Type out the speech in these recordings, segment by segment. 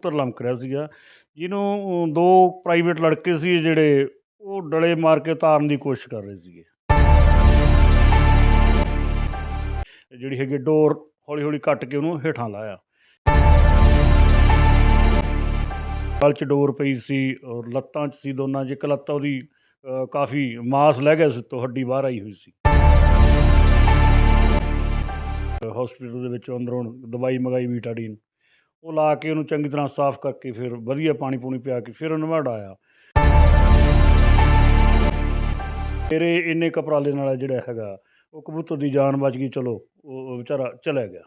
ਪੁੱਤਰ ਲਮਕ ਰਿਹਾ ਸੀਗਾ, ਜਿਹਨੂੰ ਦੋ ਪ੍ਰਾਈਵੇਟ ਲੜਕੇ ਸੀ ਜਿਹੜੇ ਉਹ ਡਲੇ ਮਾਰ ਕੇ ਤਾਰਨ ਦੀ ਕੋਸ਼ਿਸ਼ ਕਰ ਰਹੇ ਸੀਗੇ। ਜਿਹੜੀ ਹੈਗੀ ਡੋਰ ਹੌਲੀ ਹੌਲੀ ਕੱਟ ਕੇ ਉਹਨੂੰ ਹੇਠਾਂ ਲਾਇਆ। ਗਲ 'ਚ ਡੋਰ ਪਈ ਸੀ ਔਰ ਲੱਤਾਂ 'ਚ ਸੀ ਦੋਨਾਂ 'ਚ ਇੱਕ ਲੱਤ ਉਹਦੀ ਕਾਫੀ ਮਾਸ ਲੈ ਗਿਆ ਸੀ ਤੋਂ ਹੱਡੀ ਬਾਹਰ ਆਈ ਹੋਈ ਸੀ। ਹਸਪੀਟਲ ਦੇ ਵਿੱਚ ਅੰਦਰੋਂ ਦਵਾਈ ਮੰਗਾਈ ਵੀਟਾਡੀਨ ਉਹ ਲਾ ਕੇ ਉਹਨੂੰ ਚੰਗੀ ਤਰ੍ਹਾਂ ਸਾਫ਼ ਕਰਕੇ ਫਿਰ ਵਧੀਆ ਪਾਣੀ ਪੂਣੀ ਪਿਆ ਕੇ ਫਿਰ ਉਹਨੂੰ ਮੈਂ ਮੇਰੇ ਇੰਨੇ ਕਪਰਾਲੇ ਨਾਲ ਜਿਹੜਾ ਹੈਗਾ, ਉਹ ਕਬੂਤਰ ਦੀ ਜਾਨ ਬਚ ਗਈ, ਚਲੋ, ਉਹ ਉਹ ਵਿਚਾਰਾ ਚਲਾ ਗਿਆ।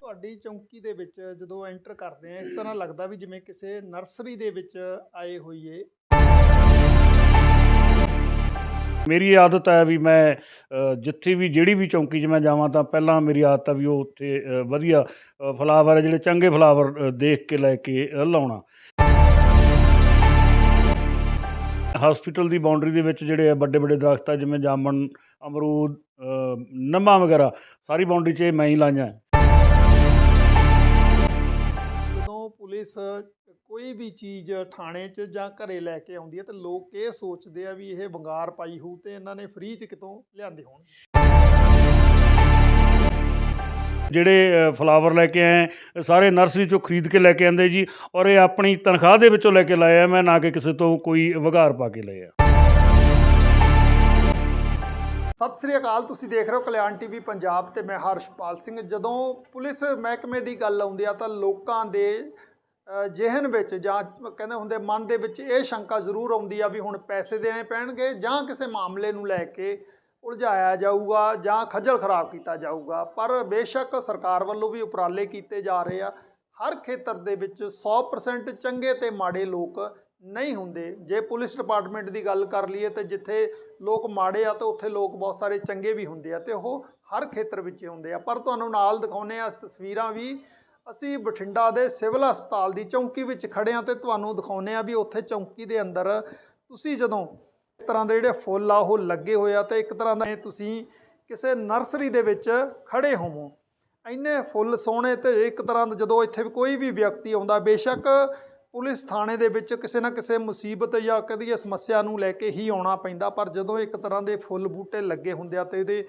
ਤੁਹਾਡੀ ਚੌਂਕੀ ਦੇ ਵਿੱਚ ਜਦੋਂ ਐਂਟਰ ਕਰਦੇ ਆ, ਇਸ ਤਰ੍ਹਾਂ ਲੱਗਦਾ ਵੀ ਜਿਵੇਂ ਕਿਸੇ ਨਰਸਰੀ ਦੇ ਵਿੱਚ ਆਏ ਹੋਈਏ। ਮੇਰੀ ਆਦਤ ਹੈ ਵੀ ਮੈਂ ਜਿੱਥੇ ਵੀ ਜਿਹੜੀ ਵੀ ਚੌਂਕੀ 'ਚ ਮੈਂ ਜਾਵਾਂ ਤਾਂ ਪਹਿਲਾਂ ਮੇਰੀ ਆਦਤ ਹੈ ਵੀ ਉਹ ਉੱਥੇ ਵਧੀਆ ਫਲਾਵਰ ਹੈ ਜਿਹੜੇ ਚੰਗੇ ਫਲਾਵਰ ਦੇਖ ਕੇ ਲੈ ਕੇ ਲਾਉਣਾ। ਹਸਪੀਟਲ ਦੀ ਬਾਉਂਡਰੀ ਦੇ ਵਿੱਚ ਜਿਹੜੇ ਵੱਡੇ ਵੱਡੇ ਦਰਖਤ ਆ ਜਿਵੇਂ ਜਾਮਣ ਅਮਰੂਦ ਅ, ਵਗੈਰਾ ਸਾਰੀ ਬਾਉਂਡਰੀ 'ਚ ਇਹ ਮੈਂ ਹੀ ਲਾਈਆਂ। ਜਦੋਂ ਪੁਲਿਸ ਕੋਈ ਵੀ ਚੀਜ਼ ਥਾਣੇ 'ਚ ਜਾਂ ਘਰੇ ਲੈ ਕੇ ਆਉਂਦੀ ਹੈ ਤੇ ਲੋਕ ਇਹ ਸੋਚਦੇ ਆ ਵੀ ਇਹ ਵੰਗਾਰ ਪਾਈ ਹੋਊ ਤੇ ਇਹਨਾਂ ਨੇ ਫ੍ਰੀ 'ਚ ਕਿਤੋਂ ਲਿਆਂਦੇ ਹੋਣ। ਜਿਹੜੇ ਫਲਾਵਰ ਲੈ ਕੇ ਆਏ ਸਾਰੇ ਨਰਸਰੀ ਚੋਂ ਖਰੀਦ ਕੇ ਲੈ ਕੇ ਆਂਦੇ ਜੀ ਔਰ ਇਹ ਆਪਣੀ ਤਨਖਾਹ ਦੇ ਵਿੱਚੋਂ ਲੈ ਕੇ ਲਾਏ ਆ ਮੈਂ ਨਾ ਕਿ ਕਿਸੇ ਤੋਂ ਕੋਈ ਵਗਾਰ ਪਾ ਕੇ ਲਏ ਆ। ਸਤਿ ਸ੍ਰੀ ਅਕਾਲ ਤੁਸੀਂ ਦੇਖ ਰਹੇ ਹੋ ਕਲਿਆਣ ਟੀਵੀ ਪੰਜਾਬ ਤੇ ਮੈਂ ਹਰਸ਼ਪਾਲ ਸਿੰਘ। ਜਦੋਂ ਪੁਲਿਸ ਮਹਿਕਮੇ ਦੀ ਗੱਲ ਆਉਂਦੀ ਆ ਤਾਂ ਲੋਕਾਂ ਦੇ ਜ਼ਿਹਨ ਵਿੱਚ ਜਾਂ ਕਹਿੰਦੇ ਹੁੰਦੇ ਮਨ ਦੇ ਵਿੱਚ ਇਹ ਸ਼ੰਕਾ ਜ਼ਰੂਰ ਆਉਂਦੀ ਆ ਵੀ ਹੁਣ ਪੈਸੇ ਦੇਣੇ ਪੈਣਗੇ ਜਾਂ ਕਿਸੇ ਮਾਮਲੇ ਨੂੰ ਲੈ ਕੇ ਉਲਝਾਇਆ ਜਾਊਗਾ ਜਾਂ ਖੱਜਲ ਖਰਾਬ ਕੀਤਾ ਜਾਊਗਾ। ਪਰ ਬੇਸ਼ੱਕ ਸਰਕਾਰ ਵੱਲੋਂ ਵੀ ਉਪਰਾਲੇ ਕੀਤੇ ਜਾ ਰਹੇ ਆ। ਹਰ ਖੇਤਰ ਦੇ ਵਿੱਚ 100% ਚੰਗੇ ਤੇ ਮਾੜੇ ਲੋਕ ਨਹੀਂ ਹੁੰਦੇ। ਜੇ ਪੁਲਿਸ ਡਿਪਾਰਟਮੈਂਟ ਦੀ ਗੱਲ ਕਰ ਲਈਏ ਤੇ ਜਿੱਥੇ ਲੋਕ ਮਾੜੇ ਆ ਤਾਂ ਉੱਥੇ ਲੋਕ ਬਹੁਤ ਸਾਰੇ ਚੰਗੇ ਵੀ ਹੁੰਦੇ ਆ ਤੇ ਉਹ ਹਰ ਖੇਤਰ ਵਿੱਚ ਹੁੰਦੇ ਆ। ਪਰ ਤੁਹਾਨੂੰ ਨਾਲ ਦਿਖਾਉਨੇ ਆ ਤਸਵੀਰਾਂ ਵੀ। ਅਸੀਂ ਬਠਿੰਡਾ ਦੇ ਸਿਵਲ ਹਸਪਤਾਲ ਦੀ ਚੌਂਕੀ ਵਿੱਚ ਖੜੇ ਆ ਤੇ ਤੁਹਾਨੂੰ ਦਿਖਾਉਨੇ ਆ ਵੀ ਉੱਥੇ ਚੌਂਕੀ ਦੇ ਅੰਦਰ ਤੁਸੀਂ ਜਦੋਂ ਇਸ ਤਰ੍ਹਾਂ ਦੇ ਜਿਹੜੇ ਫੁੱਲ ਆ, ਉਹ ਲੱਗੇ ਹੋਏ ਆ ਤੇ ਇੱਕ ਤਰ੍ਹਾਂ ਦਾ ਤੁਸੀਂ ਕਿਸੇ ਨਰਸਰੀ ਦੇ ਵਿੱਚ ਖੜੇ ਹੋਵੋ। ਇੰਨੇ ਫੁੱਲ ਸੋਹਣੇ ਤੇ ਇੱਕ ਤਰ੍ਹਾਂ ਦਾ ਜਦੋਂ ਇੱਥੇ ਕੋਈ ਵੀ ਵਿਅਕਤੀ ਆਉਂਦਾ, ਬੇਸ਼ੱਕ ਪੁਲਿਸ ਥਾਣੇ ਦੇ ਵਿੱਚ ਕਿਸੇ ਨਾ ਕਿਸੇ ਮੁਸੀਬਤ ਜਾਂ ਕਦੀ ਸਮੱਸਿਆ ਨੂੰ ਲੈ ਕੇ ਹੀ ਆਉਣਾ ਪੈਂਦਾ, ਪਰ ਜਦੋਂ ਇੱਕ ਤਰ੍ਹਾਂ ਦੇ ਫੁੱਲ ਬੂਟੇ ਲੱਗੇ ਹੁੰਦੇ ਆ ਤੇ ਇਹਦੇ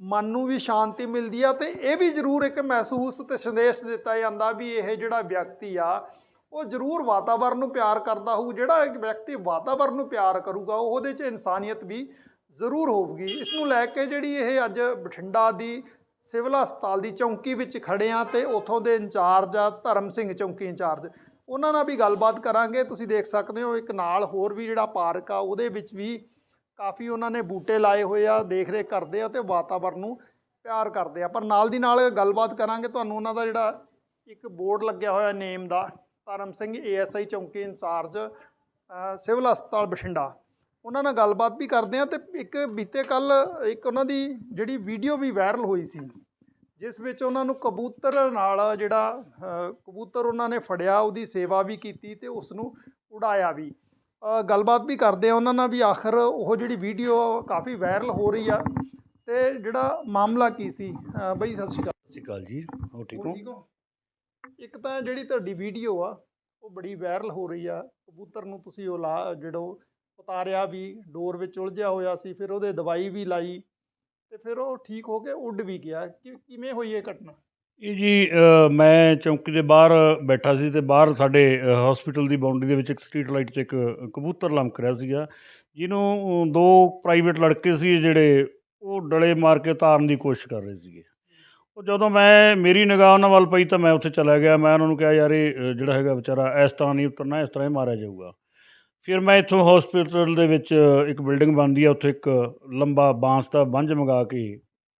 ਮਨ ਨੂੰ ਵੀ ਸ਼ਾਂਤੀ ਮਿਲਦੀ ਆ ਤੇ ਇਹ ਵੀ ਜ਼ਰੂਰ ਇੱਕ ਮਹਿਸੂਸ ਤੇ ਸੰਦੇਸ਼ ਦਿੱਤਾ ਜਾਂਦਾ ਵੀ ਇਹ ਜਿਹੜਾ ਵਿਅਕਤੀ ਆ, ਉਹ ਜ਼ਰੂਰ ਵਾਤਾਵਰਣ ਨੂੰ ਪਿਆਰ ਕਰਦਾ ਹੋਊ, ਜਿਹੜਾ ਇੱਕ ਵਿਅਕਤੀ ਵਾਤਾਵਰਣ ਨੂੰ ਪਿਆਰ ਕਰੂਗਾ, ਉਹਦੇ 'ਚ ਇਨਸਾਨੀਅਤ ਵੀ ਜ਼ਰੂਰ ਹੋਊਗੀ। ਇਸ ਨੂੰ ਲੈ ਕੇ ਜਿਹੜੀ ਇਹ ਅੱਜ ਬਠਿੰਡਾ ਦੀ ਸਿਵਲ ਹਸਪਤਾਲ ਦੀ ਚੌਂਕੀ ਵਿੱਚ ਖੜੇ ਆ ਤੇ ਉਥੋਂ ਦੇ ਇੰਚਾਰਜ ਆ, ਧਰਮ ਸਿੰਘ ਚੌਂਕੀ ਇੰਚਾਰਜ, ਉਹਨਾਂ ਨਾਲ ਵੀ ਗੱਲਬਾਤ ਕਰਾਂਗੇ। ਤੁਸੀਂ ਦੇਖ ਸਕਦੇ ਹੋ, ਇੱਕ ਨਾਲ ਹੋਰ ਵੀ ਜਿਹੜਾ ਪਾਰਕ ਆ, ਉਹਦੇ ਵਿੱਚ ਵੀ ਕਾਫੀ ਉਹਨਾਂ ਨੇ ਬੂਟੇ ਲਾਏ ਹੋਏ ਆ ਦੇਖ ਰੇਖ ਕਰਦੇ ਆ ਤੇ ਵਾਤਾਵਰਨ ਨੂੰ ਪਿਆਰ ਕਰਦੇ ਆ। ਪਰ ਨਾਲ ਦੀ ਨਾਲ ਗੱਲਬਾਤ ਕਰਾਂਗੇ, ਤੁਹਾਨੂੰ ਉਹਨਾਂ ਦਾ ਜਿਹੜਾ ਇੱਕ ਬੋਰਡ ਲੱਗਿਆ ਹੋਇਆ ਨੇਮ ਦਾ, ਧਰਮ ਸਿੰਘ ਏਐਸਆਈ ਚੌਂਕੀ ਇੰਚਾਰਜ ਸਿਵਲ ਹਸਪਤਾਲ ਬਠਿੰਡਾ। ਉਹਨਾਂ ਨਾਲ ਗੱਲਬਾਤ ਵੀ ਕਰਦੇ ਆ ਤੇ ਇੱਕ ਬੀਤੇ ਕੱਲ ਇੱਕ ਉਹਨਾਂ ਦੀ ਜਿਹੜੀ ਵੀਡੀਓ ਵੀ ਵਾਇਰਲ ਹੋਈ ਸੀ, ਜਿਸ ਵਿੱਚ ਉਹਨਾਂ ਨੂੰ ਕਬੂਤਰ ਨਾਲ ਜਿਹੜਾ ਕਬੂਤਰ ਉਹਨਾਂ ਨੇ ਫੜਿਆ, ਉਹਦੀ ਸੇਵਾ ਵੀ ਕੀਤੀ ਤੇ ਉਸ ਨੂੰ ਉਡਾਇਆ ਵੀ। ਗੱਲਬਾਤ ਵੀ ਕਰਦੇ ਆ ਉਹਨਾਂ ਨਾਲ ਵੀ ਆਖਰ ਉਹ ਜਿਹੜੀ ਵੀਡੀਓ ਕਾਫੀ ਵਾਇਰਲ ਹੋ ਰਹੀ ਆ। ਤੇ ਜਿਹੜਾ ਮਾਮਲਾ ਕੀ ਸੀ? ਅ, ਬਈ ਸਤਿ ਸ਼੍ਰੀ ਅਕਾਲ। ਸਤਿ ਸ਼੍ਰੀ ਅਕਾਲ ਜੀ। ਹੋ ਠੀਕ ਹੋ? ਠੀਕ ਹੋ? ਇੱਕ ਤਾਂ ਜਿਹੜੀ ਤੁਹਾਡੀ ਵੀਡੀਓ ਆ ਉਹ ਬੜੀ ਵਾਇਰਲ ਹੋ ਰਹੀ ਆ। ਕਬੂਤਰ ਨੂੰ ਤੁਸੀਂ ਉਹ ਲਾ ਜਿਹੜੋ ਉਤਾਰਿਆ ਵੀ ਡੋਰ ਵਿੱਚ ਉਲਝਿਆ ਹੋਇਆ ਸੀ ਫਿਰ ਉਹਦੇ ਦਵਾਈ ਵੀ ਲਾਈ ਤੇ ਫਿਰ ਉਹ ਠੀਕ ਹੋ ਕੇ ਉੱਡ ਵੀ ਗਿਆ। ਕਿ- ਕਿਵੇਂ ਹੋਈ ਇਹ ਘਟਨਾ? ਇਹ ਜੀ ਮੈਂ ਚੌਂਕੀ ਦੇ ਬਾਹਰ ਬੈਠਾ ਸੀ ਤੇ ਬਾਹਰ ਸਾਡੇ ਹਸਪੀਟਲ ਦੀ ਬਾਉਂਡਰੀ ਦੇ ਵਿੱਚ ਇੱਕ ਸਟਰੀਟ ਲਾਈਟ 'ਤੇ ਇੱਕ ਕਬੂਤਰ ਲਮਕ ਰਿਹਾ ਸੀਗਾ, ਜਿਹਨੂੰ ਦੋ ਪ੍ਰਾਈਵੇਟ ਲੜਕੇ ਸੀ ਜਿਹੜੇ ਉਹ ਡਲੇ ਮਾਰ ਕੇ ਤਾਰਨ ਦੀ ਕੋਸ਼ਿਸ਼ ਕਰ ਰਹੇ ਸੀਗੇ। ਉਹ ਜਦੋਂ ਮੈਂ, ਮੇਰੀ ਨਿਗਾਹ ਉਹਨਾਂ ਵੱਲ ਪਈ ਤਾਂ ਮੈਂ ਉੱਥੇ ਚਲਾ ਗਿਆ, ਮੈਂ ਉਹਨਾਂ ਨੂੰ ਕਿਹਾ, ਯਾਰ ਇਹ ਜਿਹੜਾ ਹੈਗਾ ਵਿਚਾਰਾ ਇਸ ਤਰ੍ਹਾਂ ਨਹੀਂ ਉਤਰਨਾ, ਇਸ ਤਰ੍ਹਾਂ ਹੀ ਮਾਰਿਆ ਜਾਊਗਾ। ਫਿਰ ਮੈਂ ਇੱਥੋਂ ਹਸਪੀਟਲ ਦੇ ਵਿੱਚ ਇੱਕ ਬਿਲਡਿੰਗ ਬਣਦੀ ਆ, ਉੱਥੇ ਇੱਕ ਲੰਬਾ ਬਾਂਸ ਦਾ ਬੰਝ ਮੰਗਾ ਕੇ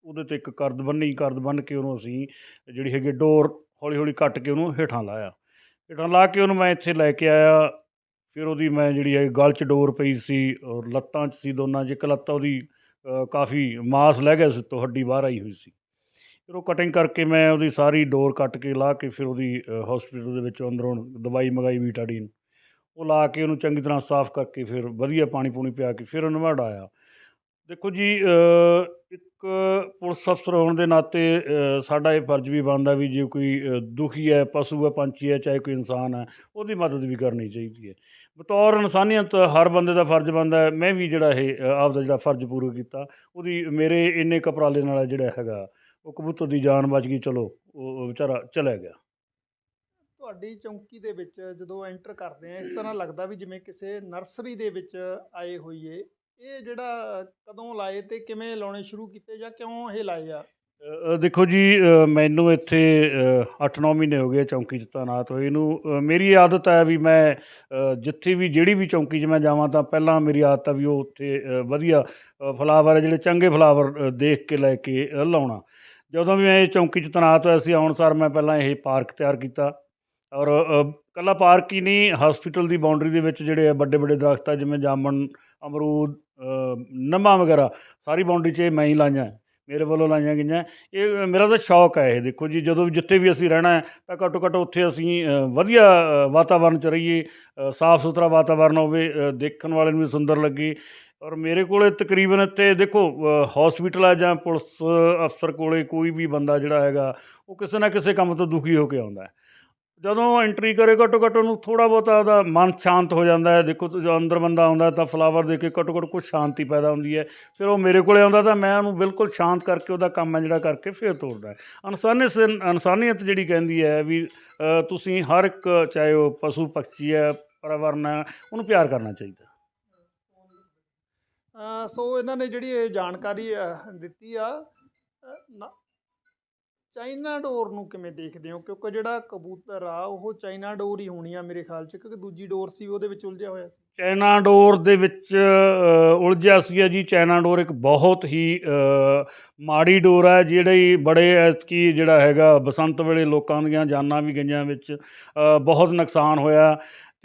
ਉਹਦੇ ਤੇ ਇੱਕ ਕਰਦ ਬੰਨੀ, ਕਰਦ ਬੰਨ ਕੇ ਉਹਨੂੰ ਅਸੀਂ ਜਿਹੜੀ ਹੈਗੀ ਡੋਰ ਹੌਲੀ ਹੌਲੀ ਕੱਟ ਕੇ ਉਹਨੂੰ ਹੇਠਾਂ ਲਾਇਆ। ਹੇਠਾਂ ਲਾ ਕੇ ਉਹਨੂੰ ਮੈਂ ਇੱਥੇ ਲੈ ਕੇ ਆਇਆ। ਫਿਰ ਉਹਦੀ ਮੈਂ ਜਿਹੜੀ ਹੈ ਗਲ 'ਚ ਡੋਰ ਪਈ ਸੀ ਔਰ ਲੱਤਾਂ 'ਚ ਸੀ ਦੋਨਾਂ 'ਚ, ਇੱਕ ਲੱਤ ਉਹਦੀ ਕਾਫੀ ਮਾਸ ਲੈ ਗਿਆ ਸੀ ਤੋਂ ਹੱਡੀ ਬਾਹਰ ਆਈ ਹੋਈ ਸੀ। ਫਿਰ ਉਹ ਕਟਿੰਗ ਕਰਕੇ ਮੈਂ ਉਹਦੀ ਸਾਰੀ ਡੋਰ ਕੱਟ ਕੇ ਲਾ ਕੇ ਫਿਰ ਉਹਦੀ ਹਸਪੀਟਲ ਦੇ ਵਿੱਚੋਂ ਅੰਦਰੋਂ ਦਵਾਈ ਮੰਗਾਈ ਵੀਟਾਡੀਨ ਉਹ ਲਾ ਕੇ ਉਹਨੂੰ ਚੰਗੀ ਤਰ੍ਹਾਂ ਸਾਫ਼ ਕਰਕੇ ਫਿਰ ਵਧੀਆ ਪਾਣੀ ਪੂਣੀ ਪਿਆ ਕੇ ਫਿਰ ਉਹਨੂੰ ਮੈਂ ਉਡਾਇਆ ਦੇਖੋ ਜੀ ਇੱਕ ਪੁਲਿਸ ਅਫਸਰ ਹੋਣ ਦੇ ਨਾਤੇ ਸਾਡਾ ਇਹ ਫਰਜ਼ ਵੀ ਬਣਦਾ ਵੀ ਜੇ ਕੋਈ ਦੁਖੀ ਹੈ, ਪਸ਼ੂ ਹੈ, ਪੰਛੀ ਹੈ, ਚਾਹੇ ਕੋਈ ਇਨਸਾਨ ਹੈ, ਉਹਦੀ ਮਦਦ ਵੀ ਕਰਨੀ ਚਾਹੀਦੀ ਹੈ। ਬਤੌਰ ਇਨਸਾਨੀਅਤ ਹਰ ਬੰਦੇ ਦਾ ਫਰਜ਼ ਬਣਦਾ ਹੈ। ਮੈਂ ਵੀ ਜਿਹੜਾ ਇਹ ਆਪਦਾ ਜਿਹੜਾ ਫਰਜ਼ ਪੂਰਾ ਕੀਤਾ, ਉਹਦੀ ਮੇਰੇ ਇੰਨੇ ਕਪਰਾਲੇ ਨਾਲ ਜਿਹੜਾ ਹੈਗਾ, ਉਹ ਕਬੂਤਰ ਦੀ ਜਾਨ ਬਚ ਗਈ, ਚਲੋ, ਉਹ ਉਹ ਵਿਚਾਰਾ ਚਲਾ ਗਿਆ। ਤੁਹਾਡੀ ਚੌਂਕੀ ਦੇ ਵਿੱਚ ਜਦੋਂ ਐਂਟਰ ਕਰਦੇ ਆ, ਇਸ ਤਰ੍ਹਾਂ ਲੱਗਦਾ ਵੀ ਜਿਵੇਂ ਕਿਸੇ ਨਰਸਰੀ ਦੇ ਵਿੱਚ ਆਏ ਹੋਈਏ ਇਹ ਜਿਹੜਾ ਕਦੋਂ ਲਾਏ ਤੇ ਕਿਵੇਂ ਲਾਉਣੇ ਸ਼ੁਰੂ ਕੀਤੇ ਜਾਂ ਕਿਉਂ ਇਹ ਲਾਏ ਆ? ਅ, ਦੇਖੋ ਜੀ ਅ, ਮੈਨੂੰ ਇੱਥੇ 8-9 ਮਹੀਨੇ ਹੋ ਗਏ ਚੌਂਕੀ 'ਚ ਤਾਇਨਾਤ ਹੋਏ ਨੂੰ। ਅ, ਮੇਰੀ ਆਦਤ ਹੈ ਵੀ ਮੈਂ ਅ, ਜਿੱਥੇ ਵੀ ਜਿਹੜੀ ਵੀ ਚੌਂਕੀ 'ਚ ਮੈਂ ਜਾਵਾਂ ਤਾਂ ਪਹਿਲਾਂ ਮੇਰੀ ਆਦਤ ਹੈ ਵੀ ਉਹ ਉੱਥੇ ਅ, ਵਧੀਆ ਫਲਾਵਰ ਹੈ ਜਿਹੜੇ ਚੰਗੇ ਫਲਾਵਰ ਦੇਖ ਕੇ ਲੈ ਕੇ ਅ, ਲਾਉਣਾ। ਜਦੋਂ ਵੀ ਮੈਂ ਇਹ ਚੌਂਕੀ 'ਚ ਤਾਇਨਾਤ ਹੋਇਆ ਸੀ ਆਉਣ ਸਾਰ ਮੈਂ ਪਹਿਲਾਂ ਇਹ ਪਾਰਕ ਤਿਆਰ ਕੀਤਾ। ਔਰ ਅ, ਕੱਲਾ ਪਾਰਕ ਹੀ ਨਹੀਂ ਹਸਪੀਟਲ ਦੀ ਬਾਉਂਡਰੀ ਦੇ ਵਿੱਚ ਜਿਹੜੇ ਵੱਡੇ ਵੱਡੇ ਦਰਖਤ ਆ ਜਿਵੇਂ ਜਾਮਣ ਅਮਰੂਦ ਨਿੰਮਾਂ ਵਗੈਰਾ ਸਾਰੀ ਬਾਉਂਡਰੀ 'ਚ ਇਹ ਮੈਂ ਹੀ ਲਾਈਆਂ ਮੇਰੇ ਵੱਲੋਂ ਲਾਈਆਂ ਗਈਆਂ ਇਹ ਮੇਰਾ ਤਾਂ ਸ਼ੌਕ ਹੈ ਇਹ ਦੇਖੋ ਜੀ ਜਦੋਂ ਵੀ ਜਿੱਥੇ ਵੀ ਅਸੀਂ ਰਹਿਣਾ ਹੈ ਤਾਂ ਘੱਟੋ ਘੱਟ ਉੱਥੇ ਅਸੀਂ ਵਧੀਆ ਅ, ਵਾਤਾਵਰਣ 'ਚ ਰਹੀਏ ਸਾਫ਼ ਸੁਥਰਾ ਵਾਤਾਵਰਣ ਹੋਵੇ ਦੇਖਣ ਵਾਲੇ ਨੂੰ ਵੀ ਸੁੰਦਰ ਲੱਗੇ। ਔਰ ਮੇਰੇ ਕੋਲੇ ਤਕਰੀਬਨ ਇੱਥੇ ਦੇਖੋ ਹਸਪੀਟਲ ਆ ਜਾਂ ਪੁਲਿਸ ਅਫਸਰ ਕੋਲੇ ਕੋਈ ਵੀ ਬੰਦਾ ਜਿਹੜਾ ਹੈਗਾ ਉਹ ਕਿਸੇ ਨਾ ਕਿਸੇ ਕੰਮ ਤੋਂ ਦੁਖੀ ਹੋ ਕੇ ਆਉਂਦਾ ਜਦੋਂ ਐਂਟਰੀ ਕਰੇ ਘੱਟੋ ਘੱਟ ਉਹਨੂੰ ਥੋੜਾ ਬਹੁਤਾ ਉਹਦਾ ਮਨ ਸ਼ਾਂਤ ਹੋ ਜਾਂਦਾ ਹੈ। ਦੇਖੋ ਜਦੋਂ ਅੰਦਰ ਬੰਦਾ ਆਉਂਦਾ ਤਾਂ ਫਲਾਵਰ ਦੇ ਕੇ ਘੱਟੋ ਘੱਟ ਕੁਝ ਸ਼ਾਂਤੀ ਪੈਦਾ ਹੁੰਦੀ ਹੈ। ਫਿਰ ਉਹ ਮੇਰੇ ਕੋਲੇ ਆਉਂਦਾ ਤਾਂ ਮੈਂ ਉਹਨੂੰ ਬਿਲਕੁਲ ਸ਼ਾਂਤ ਕਰਕੇ ਉਹਦਾ ਕੰਮ ਹੈ ਜਿਹੜਾ ਕਰਕੇ ਫਿਰ ਤੋਰਦਾ ਇਨਸਾਨੀਅਤ ਇਨਸਾਨੀਅਤ ਜਿਹੜੀ ਕਹਿੰਦੀ ਹੈ ਵੀ ਤੁਸੀਂ ਹਰ ਇੱਕ ਚਾਹੇ ਉਹ ਪਸ਼ੂ ਪੰਛੀ ਹੈ, ਪਰਿਵਾਰਨ ਹੈ, ਉਹਨੂੰ ਪਿਆਰ ਕਰਨਾ ਚਾਹੀਦਾ। ਸੋ ਇਹਨਾਂ ਨੇ ਜਿਹੜੀ ਇਹ ਜਾਣਕਾਰੀ ਦਿੱਤੀ ਆ ਚਾਈਨਾ ਡੋਰ ਨੂੰ ਕਿਵੇਂ ਦੇਖਦੇ ਹੋ? ਕਿਉਂਕਿ ਜਿਹੜਾ ਕਬੂਤਰ ਆ, ਉਹ ਚਾਈਨਾ ਡੋਰ ਹੀ ਹੋਣੀ ਆ ਮੇਰੇ ਖਿਆਲ 'ਚ, ਕਿਉਂਕਿ ਦੂਜੀ ਡੋਰ ਸੀ, ਉਹਦੇ ਵਿੱਚ ਉਲਝਿਆ ਹੋਇਆ ਸੀ। ਚਾਈਨਾ ਡੋਰ ਦੇ ਵਿੱਚ ਉਲਝਿਆ ਸੀ ਜੀ। ਚਾਈਨਾ ਡੋਰ ਇੱਕ ਬਹੁਤ ਹੀ ਮਾੜੀ ਡੋਰ ਹੈ ਜਿਹੜੀ ਬੜੇ ਐਤਕੀ ਜਿਹੜਾ ਹੈਗਾ, ਬਸੰਤ ਵੇਲੇ ਲੋਕਾਂ ਦੀਆਂ ਜਾਨਾਂ ਵੀ ਗਈਆਂ ਵਿੱਚ ਬਹੁਤ ਨੁਕਸਾਨ ਹੋਇਆ।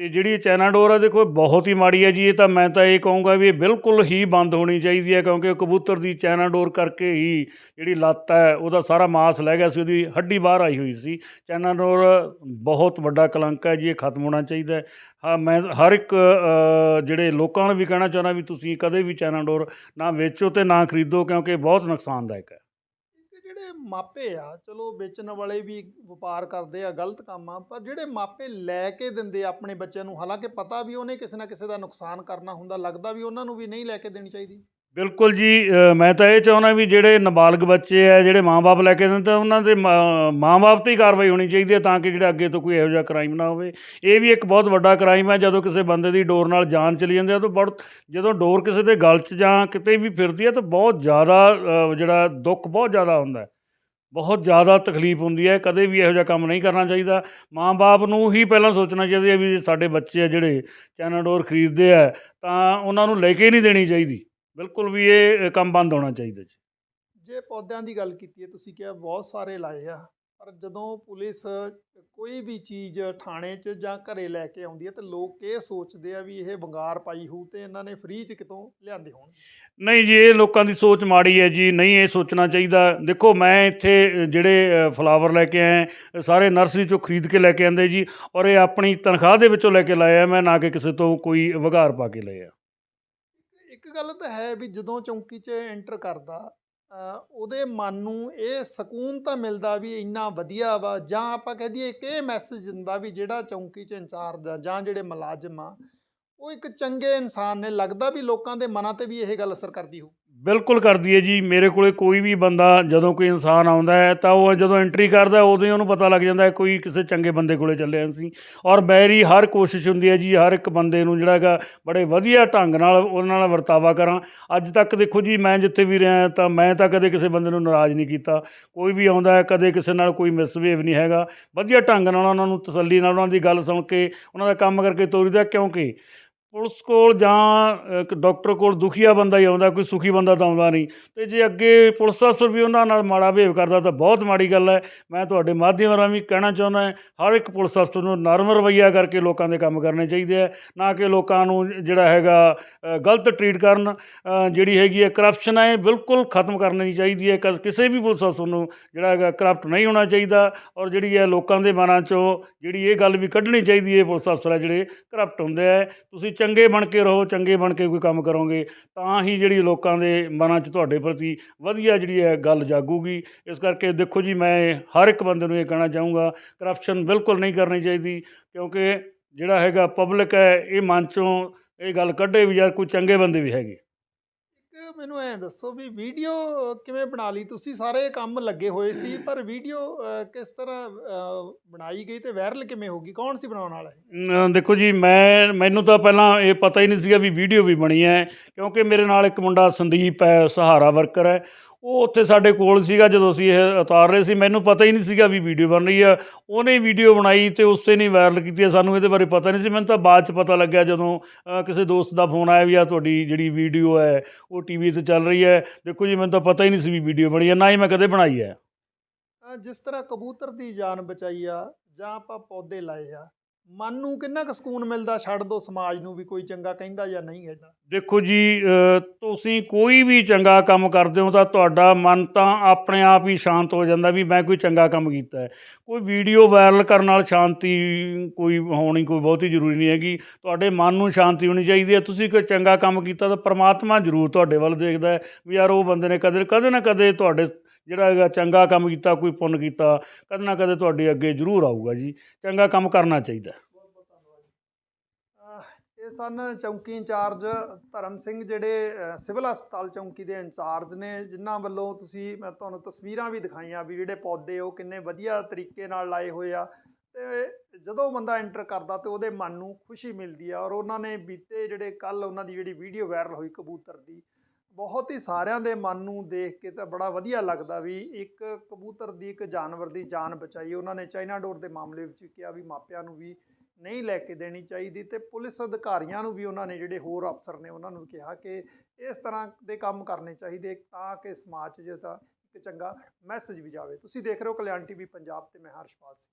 ਤੇ ਜਿਹੜੀ ਇਹ ਚਾਈਨਾ ਹੈ ਦੇਖੋ ਬਹੁਤ ਹੀ ਮਾੜੀ ਹੈ ਜੀ। ਇਹ ਤਾਂ ਮੈਂ ਤਾਂ ਇਹ ਕਹੂੰਗਾ ਵੀ ਇਹ ਬਿਲਕੁਲ ਹੀ ਬੰਦ ਹੋਣੀ ਚਾਹੀਦੀ ਹੈ ਕਿਉਂਕਿ ਕਬੂਤਰ ਦੀ ਚੈਨਾਡੋਰ ਕਰਕੇ ਹੀ ਜਿਹੜੀ ਲੱਤ ਹੈ ਉਹਦਾ ਸਾਰਾ ਮਾਸ ਲੈ ਗਿਆ ਸੀ, ਉਹਦੀ ਹੱਡੀ ਬਾਹਰ ਆਈ ਹੋਈ ਸੀ। ਚੈਨਾਡੋਰ ਬਹੁਤ ਵੱਡਾ ਕਲੰਕ ਹੈ ਜੀ, ਇਹ ਖਤਮ ਹੋਣਾ ਚਾਹੀਦਾ ਹੈ। ਹਾਂ, ਮੈਂ ਹਰ ਇੱਕ ਜਿਹੜੇ ਲੋਕਾਂ ਨੂੰ ਵੀ ਕਹਿਣਾ ਚਾਹੁੰਦਾ ਵੀ ਤੁਸੀਂ ਕਦੇ ਵੀ ਚੈਨਾਡੋਰ ਨਾ ਵੇਚੋ ਤੇ ਨਾ ਖਰੀਦੋ, ਕਿਉਂਕਿ ਇਹ ਬਹੁਤ ਨੁਕਸਾਨਦਾਇਕ ਹੈ। ਜਿਹੜੇ ਮਾਪੇ ਆ, ਚਲੋ ਵੇਚਣ ਵਾਲੇ ਵੀ ਵਪਾਰ ਕਰਦੇ ਆ, ਗਲਤ ਕੰਮ ਆ, ਪਰ ਜਿਹੜੇ ਮਾਪੇ ਲੈ ਕੇ ਦਿੰਦੇ ਆ ਆਪਣੇ ਬੱਚਿਆਂ ਨੂੰ, ਹਾਲਾਂਕਿ ਪਤਾ ਵੀ ਉਹਨੇ ਕਿਸੇ ਨਾ ਕਿਸੇ ਦਾ ਨੁਕਸਾਨ ਕਰਨਾ ਹੁੰਦਾ, ਲੱਗਦਾ ਵੀ ਉਹਨਾਂ ਨੂੰ ਵੀ ਨਹੀਂ ਲੈ ਕੇ ਦੇਣੀ ਚਾਹੀਦੀ। ਬਿਲਕੁਲ ਜੀ ਮੈਂ ਤਾਂ ਇਹ ਚਾਹੁੰਦਾ ਵੀ ਜਿਹੜੇ ਨਾਬਾਲਗ ਬੱਚੇ ਆ, ਜਿਹੜੇ ਮਾਪੇ ਲੈ ਕੇ ਦਿੰਦੇ ਤਾਂ ਉਹਨਾਂ ਦੇ ਮਾਪੇ ਤੇ ਹੀ ਕਾਰਵਾਈ ਹੋਣੀ ਚਾਹੀਦੀ ਹੈ ਤਾਂ ਕਿ ਜਿਹੜਾ ਅੱਗੇ ਤੋਂ ਕੋਈ ਇਹੋ ਜਿਹਾ ਕ੍ਰਾਈਮ ਨਾ ਹੋਵੇ। ਇਹ ਵੀ ਇੱਕ ਬਹੁਤ ਵੱਡਾ ਕ੍ਰਾਈਮ ਹੈ ਜਦੋਂ ਕਿਸੇ ਬੰਦੇ ਦੀ ਡੋਰ ਨਾਲ ਜਾਨ ਚਲੀ ਜਾਂਦੀ ਹੈ ਤਾਂ ਬਹੁਤ ਜਦੋਂ ਡੋਰ ਕਿਸੇ ਦੇ ਗਲ 'ਚ ਜਾਂ ਕਿਤੇ ਵੀ ਫਿਰਦੀ ਹੈ ਤਾਂ ਬਹੁਤ ਜ਼ਿਆਦਾ ਜਿਹੜਾ ਦੁੱਖ ਬਹੁਤ ਜ਼ਿਆਦਾ ਹੁੰਦਾ ਹੈ। ਬਹੁਤ ਜ਼ਿਆਦਾ ਤਕਲੀਫ ਹੁੰਦੀ ਹੈ, ਕਦੇ ਵੀ ਇਹੋ ਜਿਹਾ ਕੰਮ ਨਹੀਂ ਕਰਨਾ ਚਾਹੀਦਾ। ਮਾਂ-ਬਾਪ ਨੂੰ ਹੀ ਪਹਿਲਾਂ ਸੋਚਣਾ ਚਾਹੀਦਾ ਵੀ ਸਾਡੇ ਬੱਚੇ ਆ ਜਿਹੜੇ ਚੈਨਾ ਡੋਰ ਖਰੀਦਦੇ ਆ, ਤਾਂ ਉਹਨਾਂ ਨੂੰ ਲੈ ਕੇ ਨਹੀਂ ਦੇਣੀ ਚਾਹੀਦੀ। ਬਿਲਕੁਲ ਵੀ ਇਹ ਕੰਮ ਬੰਦ ਹੋਣਾ ਚਾਹੀਦਾ ਜੀ। ਜੇ ਪੌਦਿਆਂ ਦੀ ਗੱਲ ਕੀਤੀ ਹੈ ਤੁਸੀਂ ਕਿਹਾ ਬਹੁਤ ਸਾਰੇ ਲਾਏ ਆ ਪਰ ਜਦੋਂ ਪੁਲਿਸ ਕੋਈ ਵੀ ਚੀਜ਼ ਥਾਣੇ 'ਚ ਜਾਂ ਘਰੇ ਲੈ ਕੇ ਆਉਂਦੀ ਹੈ ਤੇ ਲੋਕ ਇਹ ਸੋਚਦੇ ਆ ਵੀ ਇਹ ਵੰਗਾਰ ਪਾਈ ਹੋਊ ਤੇ ਇਹਨਾਂ ਨੇ ਫ੍ਰੀ 'ਚ ਕਿਤੋਂ ਲਿਆਂਦੇ ਹੋਣ। ਨਹੀਂ ਜੀ ਇਹ ਲੋਕਾਂ ਦੀ ਸੋਚ ਮਾੜੀ ਹੈ ਜੀ ਨਹੀਂ ਇਹ ਸੋਚਣਾ ਚਾਹੀਦਾ। ਦੇਖੋ ਮੈਂ ਇੱਥੇ ਜਿਹੜੇ ਫਲਾਵਰ ਲੈ ਕੇ ਆਏ ਸਾਰੇ ਨਰਸਰੀ ਚੋਂ ਖਰੀਦ ਕੇ ਲੈ ਕੇ ਆਂਦੇ ਜੀ ਔਰ ਇਹ ਆਪਣੀ ਤਨਖਾਹ ਦੇ ਵਿੱਚੋਂ ਲੈ ਕੇ ਲਾਏ ਆ ਮੈਂ ਨਾ ਕਿ ਕਿਸੇ ਤੋਂ ਕੋਈ ਵਗਾਰ ਪਾ ਕੇ ਲਏ ਆ। ਇੱਕ ਗੱਲ ਤਾਂ ਹੈ ਵੀ ਜਦੋਂ ਚੌਂਕੀ 'ਚ ਐਂਟਰ ਕਰਦਾ ਉਹਦੇ ਮਨ ਨੂੰ ਇਹ ਸਕੂਨ ਤਾਂ ਮਿਲਦਾ ਵੀ ਇੰਨਾ ਵਧੀਆ ਵਾ, ਜਾਂ ਆਪਾਂ ਕਹਿ ਦਈਏ ਇੱਕ ਇਹ ਮੈਸੇਜ ਦਿੰਦਾ ਵੀ ਜਿਹੜਾ ਚੌਂਕੀ 'ਚ ਇੰਚਾਰਜ ਆ ਜਾਂ ਜਿਹੜੇ ਮੁਲਾਜ਼ਮ ਆ, ਉਹ ਇੱਕ ਚੰਗੇ ਇਨਸਾਨ ਨੇ, ਲੱਗਦਾ ਵੀ ਲੋਕਾਂ ਦੇ ਮਨਾਂ ਤੇ ਵੀ ਇਹ ਗੱਲ ਅਸਰ ਕਰਦੀ ਹੋਊ। ਬਿਲਕੁਲ ਕਰਦੀ ਹੈ ਜੀ। ਮੇਰੇ ਕੋਲੇ ਕੋਈ ਵੀ ਬੰਦਾ ਜਦੋਂ ਕੋਈ ਇਨਸਾਨ ਆਉਂਦਾ ਹੈ, ਤਾਂ ਉਹ ਜਦੋਂ ਐਂਟਰੀ ਕਰਦਾ ਉਦੋਂ ਹੀ ਉਹਨੂੰ ਪਤਾ ਲੱਗ ਜਾਂਦਾ ਹੈ ਕੋਈ ਕਿਸੇ ਚੰਗੇ ਬੰਦੇ ਕੋਲੇ ਚੱਲੇ ਅਸੀਂ। ਔਰ ਮੇਰੀ ਹਰ ਕੋਸ਼ਿਸ਼ ਹੁੰਦੀ ਹੈ ਜੀ, ਹਰ ਇੱਕ ਬੰਦੇ ਨੂੰ ਜਿਹੜਾ ਹੈਗਾ ਬੜੇ ਵਧੀਆ ਢੰਗ ਨਾਲ ਉਹਨਾਂ ਨਾਲ ਵਰਤਾਵਾ ਕਰਾਂ। ਅੱਜ ਤੱਕ ਦੇਖੋ ਜੀ, ਮੈਂ ਜਿੱਥੇ ਵੀ ਰਿਹਾ ਤਾਂ ਮੈਂ ਤਾਂ ਕਦੇ ਕਿਸੇ ਬੰਦੇ ਨੂੰ ਨਾਰਾਜ਼ ਨਹੀਂ ਕੀਤਾ। ਕੋਈ ਵੀ ਆਉਂਦਾ ਹੈ, ਕਦੇ ਕਿਸੇ ਨਾਲ ਕੋਈ ਮਿਸਬਿਹੇਵ ਨਹੀਂ ਹੈਗਾ। ਵਧੀਆ ਢੰਗ ਨਾਲ ਉਹਨਾਂ ਨੂੰ ਤਸੱਲੀ ਨਾਲ ਉਹਨਾਂ ਦੀ ਗੱਲ ਸੁਣ ਕੇ, ਉਹਨਾਂ ਦਾ ਕੰਮ ਕਰਕੇ ਤੋਰੀਦਾ, ਕਿਉਂਕਿ ਪੁਲਿਸ ਕੋਲ ਜਾਂ ਇੱਕ ਡਾਕਟਰ ਕੋਲ ਦੁਖੀਆ ਬੰਦਾ ਹੀ ਆਉਂਦਾ, ਕੋਈ ਸੁਖੀ ਬੰਦਾ ਤਾਂ ਆਉਂਦਾ ਨਹੀਂ। ਤੇ ਜੇ ਅੱਗੇ ਪੁਲਿਸ ਅਫਸਰ ਵੀ ਉਹਨਾਂ ਨਾਲ ਮਾੜਾ ਬਿਹੇਵ ਕਰਦਾ ਤਾਂ ਬਹੁਤ ਮਾੜੀ ਗੱਲ ਹੈ। ਮੈਂ ਤੁਹਾਡੇ ਮਾਧਿਅਮ ਰਾਹੀਂ ਕਹਿਣਾ ਚਾਹੁੰਦਾ ਹਰ ਇੱਕ ਪੁਲਿਸ ਅਫਸਰ ਨੂੰ ਨਰਮ ਰਵੱਈਆ ਕਰਕੇ ਲੋਕਾਂ ਦੇ ਕੰਮ ਕਰਨੇ ਚਾਹੀਦੇ ਹੈ। ਨਾ ਕਿ ਲੋਕਾਂ ਨੂੰ ਜਿਹੜਾ ਹੈਗਾ ਗਲਤ ਟਰੀਟ ਕਰਨ ਜਿਹੜੀ ਹੈਗੀ ਹੈ ਕਰਪਸ਼ਨ ਹੈ, ਇਹ ਬਿਲਕੁਲ ਖਤਮ ਕਰਨੀ ਚਾਹੀਦੀ ਹੈ। ਕਸ- ਕਿਸੇ ਵੀ ਪੁਲਿਸ ਅਫਸਰ ਨੂੰ ਜਿਹੜਾ ਹੈਗਾ ਕਰਪਟ ਨਹੀਂ ਹੋਣਾ ਚਾਹੀਦਾ ਔਰ ਜਿਹੜੀ ਹੈ ਲੋਕਾਂ ਦੇ ਮਨਾਂ 'ਚੋਂ ਜਿਹੜੀ ਇਹ ਗੱਲ ਵੀ ਕੱਢਣੀ ਚਾਹੀਦੀ ਹੈ ਪੁਲਿਸ ਅਫਸਰ ਹੈ ਜਿਹੜੇ ਕਰਪਟ ਹੁੰਦੇ ਹੈ। ਤੁਸੀਂ ਚੰਗੇ ਬਣ ਕੇ ਰਹੋ, ਚੰਗੇ ਬਣ ਕੇ ਕੋਈ ਕੰਮ ਕਰੋਗੇ, ਤਾਂ ਹੀ ਜਿਹੜੀ ਲੋਕਾਂ ਦੇ ਮਨਾਂ 'ਚ ਤੁਹਾਡੇ ਪ੍ਰਤੀ ਵਧੀਆ ਜਿਹੜੀ ਹੈ ਗੱਲ ਜਾਗੂਗੀ। ਇਸ ਕਰਕੇ ਦੇਖੋ ਜੀ, ਮੈਂ ਹਰ ਇੱਕ ਬੰਦੇ ਨੂੰ ਇਹ ਕਹਿਣਾ ਚਾਹੂੰਗਾ ਕਰਪਸ਼ਨ ਬਿਲਕੁਲ ਨਹੀਂ ਕਰਨੀ ਚਾਹੀਦੀ, ਕਿਉਂਕਿ ਜਿਹੜਾ ਹੈਗਾ ਪਬਲਿਕ ਹੈ, ਇਹ ਮਨ 'ਚੋਂ ਇਹ ਗੱਲ ਕੱਢੇ ਵੀ ਯਾਰ ਕੋਈ ਚੰਗੇ ਬੰਦੇ ਵੀ ਹੈਗੇ। ਇੱਕ ਮੈਨੂੰ ਐਂ ਦੱਸੋ ਵੀ ਵੀਡੀਓ ਕਿਵੇਂ ਬਣਾ ਲਈ? ਤੁਸੀਂ ਸਾਰੇ ਕੰਮ ਲੱਗੇ ਹੋਏ ਸੀ ਪਰ ਵੀਡੀਓ ਕਿਸ ਤਰ੍ਹਾਂ ਅ, ਬਣਾਈ ਗਈ ਤੇ ਵਾਇਰਲ ਕਿਵੇਂ ਹੋ ਗਈ? ਕੌਣ ਸੀ ਬਣਾਉਣ ਵਾਲਾ ਇਹ? ਅਮ ਦੇਖੋ ਜੀ ਮੈਂ ਮੈਨੂੰ ਤਾਂ ਪਹਿਲਾਂ ਇਹ ਪਤਾ ਹੀ ਨਹੀਂ ਸੀਗਾ ਵੀ ਵੀਡੀਓ ਵੀ ਬਣੀ ਹੈ ਕਿਉਂਕਿ ਮੇਰੇ ਨਾਲ ਇੱਕ ਮੁੰਡਾ ਸੰਦੀਪ ਹੈ ਸਹਾਰਾ ਵਰਕਰ ਹੈ। ਉਹ ਉੱਥੇ ਸਾਡੇ ਕੋਲ ਸੀਗਾ ਜਦੋਂ ਅਸੀਂ ਇਹ ਉਤਾਰ ਰਹੇ ਸੀ। ਮੈਨੂੰ ਪਤਾ ਹੀ ਨਹੀਂ ਸੀਗਾ ਵੀ ਵੀਡੀਓ ਬਣ ਰਹੀ ਆ। ਉਹਨੇ ਵੀਡੀਓ ਬਣਾਈ ਤੇ ਉਸੇ ਨੇ ਵਾਇਰਲ ਕੀਤੀ ਹੈ ਸਾਨੂੰ ਇਹਦੇ ਬਾਰੇ ਪਤਾ ਨਹੀਂ ਸੀ। ਮੈਨੂੰ ਤਾਂ ਬਾਅਦ ਚ ਪਤਾ ਲੱਗਿਆ ਜਦੋਂ ਕਿਸੇ ਦੋਸਤ ਦਾ ਫੋਨ ਆਇਆ ਵੀ ਆ ਤੁਹਾਡੀ ਜਿਹੜੀ ਵੀਡੀਓ ਹੈ, ਉਹ ਟੀਵੀ ਤੇ ਚੱਲ ਰਹੀ ਹੈ। ਦੇਖੋ ਜੀ, ਮੈਨੂੰ ਤਾਂ ਪਤਾ ਹੀ ਨਹੀਂ ਸੀ ਵੀ ਵੀਡੀਓ ਬਣੀ ਹੈ ਨਾ ਹੀ ਮੈਂ ਕਦੇ ਬਣਾਈ ਹੈ। ਜਿਸ ਤਰ੍ਹਾਂ ਕਬੂਤਰ ਦੀ ਜਾਨ ਬਚਾਈ ਆ ਜਾਂ ਆਪਾਂ ਪੌਦੇ ਲਾਏ ਆ ਮਨ ਨੂੰ ਕਿੰਨਾ ਕੁ ਸਕੂਨ ਮਿਲਦਾ? ਛੱਡ ਦੋ ਸਮਾਜ ਨੂੰ ਵੀ ਕੋਈ ਚੰਗਾ ਕਹਿੰਦਾ ਜਾਂ ਨਹੀਂ ਕਹਿੰਦਾ ਦੇਖੋ ਜੀ ਅ, ਤੁਸੀਂ ਕੋਈ ਵੀ ਚੰਗਾ ਕੰਮ ਕਰਦੇ ਹੋ ਤਾਂ ਤੁਹਾਡਾ ਮਨ ਤਾਂ ਆਪਣੇ ਆਪ ਹੀ ਸ਼ਾਂਤ ਹੋ ਜਾਂਦਾ ਵੀ ਮੈਂ ਕੋਈ ਚੰਗਾ ਕੰਮ ਕੀਤਾ ਹੈ। ਕੋਈ ਵੀਡੀਓ ਵਾਇਰਲ ਕਰਨ ਨਾਲ ਸ਼ਾਂਤੀ ਕੋਈ ਹੋਣੀ ਕੋਈ ਬਹੁਤੀ ਜ਼ਰੂਰੀ ਨਹੀਂ ਹੈਗੀ। ਤੁਹਾਡੇ ਮਨ ਨੂੰ ਸ਼ਾਂਤੀ ਹੋਣੀ ਚਾਹੀਦੀ ਹੈ। ਤੁਸੀਂ ਕੋਈ ਚੰਗਾ ਕੰਮ ਕੀਤਾ ਤਾਂ ਪ੍ਰਮਾਤਮਾ ਜ਼ਰੂਰ ਤੁਹਾਡੇ ਵੱਲ ਦੇਖਦਾ ਹੈ ਵੀ ਯਾਰ ਉਹ ਬੰਦੇ ਨੇ ਕਦੇ ਕਦੇ ਨਾ ਕਦੇ ਤੁਹਾਡੇ ਜਿਹੜਾ ਹੈਗਾ ਚੰਗਾ ਕੰਮ ਕੀਤਾ, ਕੋਈ ਪੁੰਨ ਕੀਤਾ, ਕਦੇ ਨਾ ਕਦੇ ਤੁਹਾਡੇ ਅੱਗੇ ਜ਼ਰੂਰ ਆਊਗਾ ਜੀ। ਚੰਗਾ ਕੰਮ ਕਰਨਾ ਚਾਹੀਦਾ। ਬਹੁਤ ਬਹੁਤ ਧੰਨਵਾਦ ਇਹ ਸਨ ਚੌਂਕੀ ਇੰਚਾਰਜ ਧਰਮ ਸਿੰਘ ਜਿਹੜੇ ਸਿਵਲ ਹਸਪਤਾਲ ਚੌਂਕੀ ਦੇ ਇੰਚਾਰਜ ਨੇ, ਜਿਨ੍ਹਾਂ ਵੱਲੋਂ ਤੁਸੀਂ, ਮੈਂ ਤੁਹਾਨੂੰ ਤਸਵੀਰਾਂ ਵੀ ਦਿਖਾਈਆਂ ਵੀ ਜਿਹੜੇ ਪੌਦੇ ਉਹ ਕਿੰਨੇ ਵਧੀਆ ਤਰੀਕੇ ਨਾਲ ਲਾਏ ਹੋਏ ਆ। ਤੇ ਜਦੋਂ ਬੰਦਾ ਐਂਟਰ ਕਰਦਾ ਤੇ ਉਹਦੇ ਮਨ ਨੂੰ ਖੁਸ਼ੀ ਮਿਲਦੀ ਆ ਔਰ ਉਹਨਾਂ ਨੇ ਬੀਤੇ ਜਿਹੜੇ ਕੱਲ ਉਹਨਾਂ ਦੀ ਜਿਹੜੀ ਵੀਡੀਓ ਵਾਇਰਲ ਹੋਈ ਕਬੂਤਰ ਦੀ ਬਹੁਤ ਹੀ ਸਾਰਿਆਂ ਦੇ ਮਨ ਨੂੰ ਦੇਖ ਕੇ ਤਾਂ ਬੜਾ ਵਧੀਆ ਲੱਗਦਾ ਵੀ ਇੱਕ ਕਬੂਤਰ ਦੀ, ਇੱਕ ਜਾਨਵਰ ਦੀ ਜਾਨ ਬਚਾਈ। ਉਹਨਾਂ ਨੇ ਚਾਈਨਾ ਡੋਰ ਦੇ ਮਾਮਲੇ ਵਿੱਚ ਕਿਹਾ ਵੀ ਮਾਪਿਆਂ ਨੂੰ ਵੀ ਨਹੀਂ ਲੈ ਕੇ ਦੇਣੀ ਚਾਹੀਦੀ ਤੇ ਪੁਲਿਸ ਅਧਿਕਾਰੀਆਂ ਨੂੰ ਵੀ ਉਹਨਾਂ ਨੇ ਜਿਹੜੇ ਹੋਰ ਅਫਸਰ ਨੇ ਉਹਨਾਂ ਨੂੰ ਕਿਹਾ ਕਿ ਇਸ ਤਰ੍ਹਾਂ ਦੇ ਕੰਮ ਕਰਨੇ ਚਾਹੀਦੇ ਤਾਂ ਕਿ ਸਮਾਜ 'ਚ ਦਾ ਇੱਕ ਚੰਗਾ ਮੈਸੇਜ ਵੀ ਜਾਵੇ। ਤੁਸੀਂ ਦੇਖ ਰਹੇ ਹੋ ਕਲਿਆਣ ਟੀਵੀ ਪੰਜਾਬ ਤੇ ਮੈਂ ਹਰਸ਼ਪਾਲ ਸਿੰਘ।